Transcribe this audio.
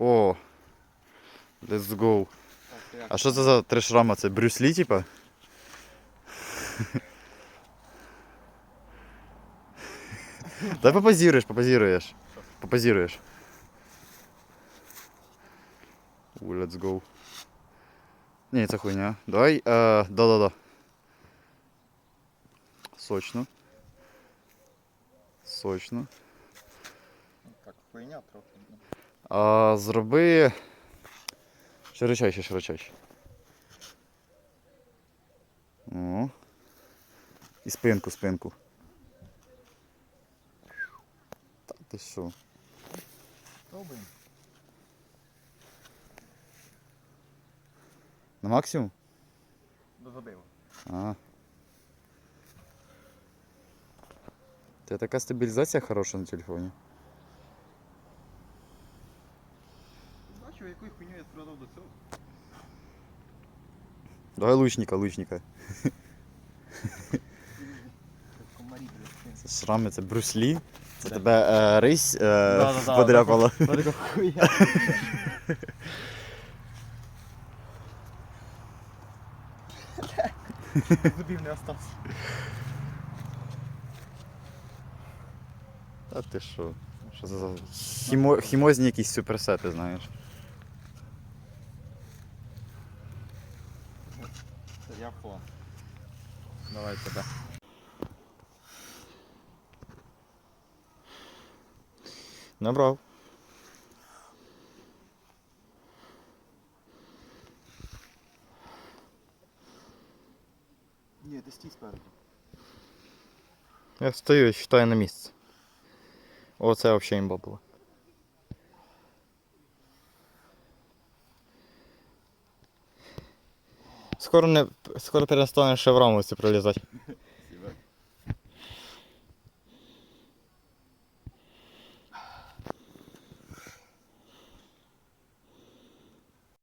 О. Let's go. А що це за три шрама? Це Брюс Лі, типа? Дай попозируєш, попозируєш. Попозируєш. У, let's go. Ні, це хуйня. Давай, е, да-да-да. Сочно. Сочно. Так, хуйня трохи. А, зроби. Широчайше, широчайше. О. І спинку, спинку. Та ти що? Пробуємо. На максимум? До забиву. А. Це така стабілізація хороша на телефоні. Бачу, якою хуйню я страдав до цього. Давай лучника, лучника. Блядь. Це шрами, це Бруслі. Це Да. тебе е, рись е, Да-да-да, подряпала. Така хуйня. Зубів не остався. Та ти що? Що це за хімо... хімозні якісь суперсети, знаєш? Я фон. Давай тебе. Набрав. Ні, ти стій спереду. Я стою і читаю на місце. О, це взагалі імба була. Скоро не. Скоро перестанеш ще в рамусі пролізати.